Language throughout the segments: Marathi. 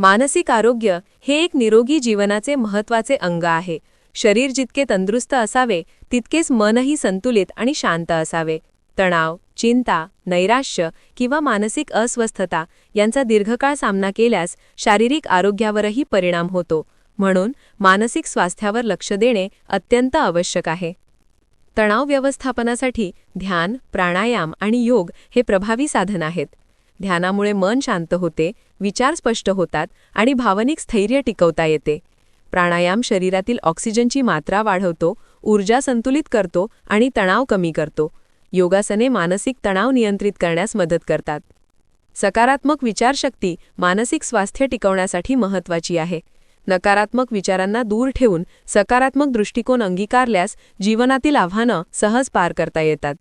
मानसिक आरोग्य हे एक निरोगी जीवनाचे महत्त्वाचे अंग आहे. शरीर जितके तंदुरुस्त असावे तितकेच मनही संतुलित आणि शांत असावे. तणाव चिंता नैराश्य किंवा मानसिक अस्वस्थता यांचा दीर्घकाळ सामना केल्यास शारीरिक आरोग्यावरही परिणाम होतो. म्हणून मानसिक स्वास्थ्यावर लक्ष देणे अत्यंत आवश्यक आहे. तणाव व्यवस्थापनासाठी ध्यान प्राणायाम आणि योग हे प्रभावी साधन आहेत. ध्यानामुळे मन शांत होते विचार स्पष्ट होतात आणि भावनिक स्थैर्य टिकवता येते. प्राणायाम शरीरातील ऑक्सिजनची मात्रा वाढवतो ऊर्जा संतुलित करतो आणि तणाव कमी करतो. योगासने मानसिक तणाव नियंत्रित करण्यास मदत करतात. सकारात्मक विचारशक्ती मानसिक स्वास्थ्य टिकवण्यासाठी महत्त्वाची आहे. नकारात्मक विचारांना दूर ठेवून सकारात्मक दृष्टिकोन अंगीकारल्यास जीवनातील आव्हानं सहज पार करता येतात.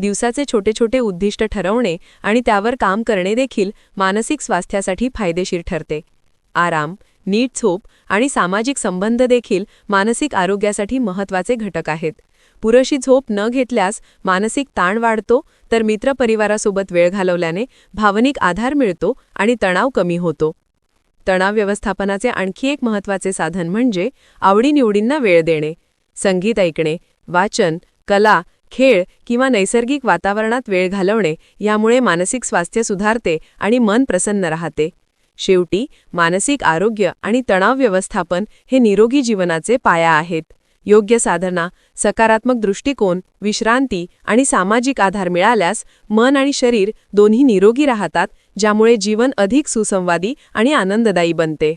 दिवसाचे छोटे छोटे उद्दिष्ट ठरवणे आणि त्यावर काम करणे देखील मानसिक स्वास्थ्यासाठी फायदेशीर ठरते. आराम नीट झोप आणि सामाजिक संबंध देखील मानसिक आरोग्यासाठी महत्त्वाचे घटक आहेत. पुरेशी झोप न घेतल्यास मानसिक ताण वाढतो तर मित्रपरिवारासोबत वेळ घालवल्याने भावनिक आधार मिळतो आणि तणाव कमी होतो. तणाव व्यवस्थापनाचे आणखी एक महत्त्वाचे साधन म्हणजे आवडीनिवडींना वेळ देणे संगीत ऐकणे वाचन कला खेळ किंवा नैसर्गिक वातावरणात वेळ घालवणे यामुळे मानसिक स्वास्थ्य सुधारते आणि मन प्रसन्न राहते. शेवटी मानसिक आरोग्य आणि तणाव व्यवस्थापन हे निरोगी जीवनाचे पाया आहेत. योग्य साधना सकारात्मक दृष्टिकोन विश्रांती आणि सामाजिक आधार मिळाल्यास मन आणि शरीर दोन्ही निरोगी राहतात ज्यामुळे जीवन अधिक सुसंवादी आणि आनंददायी बनते.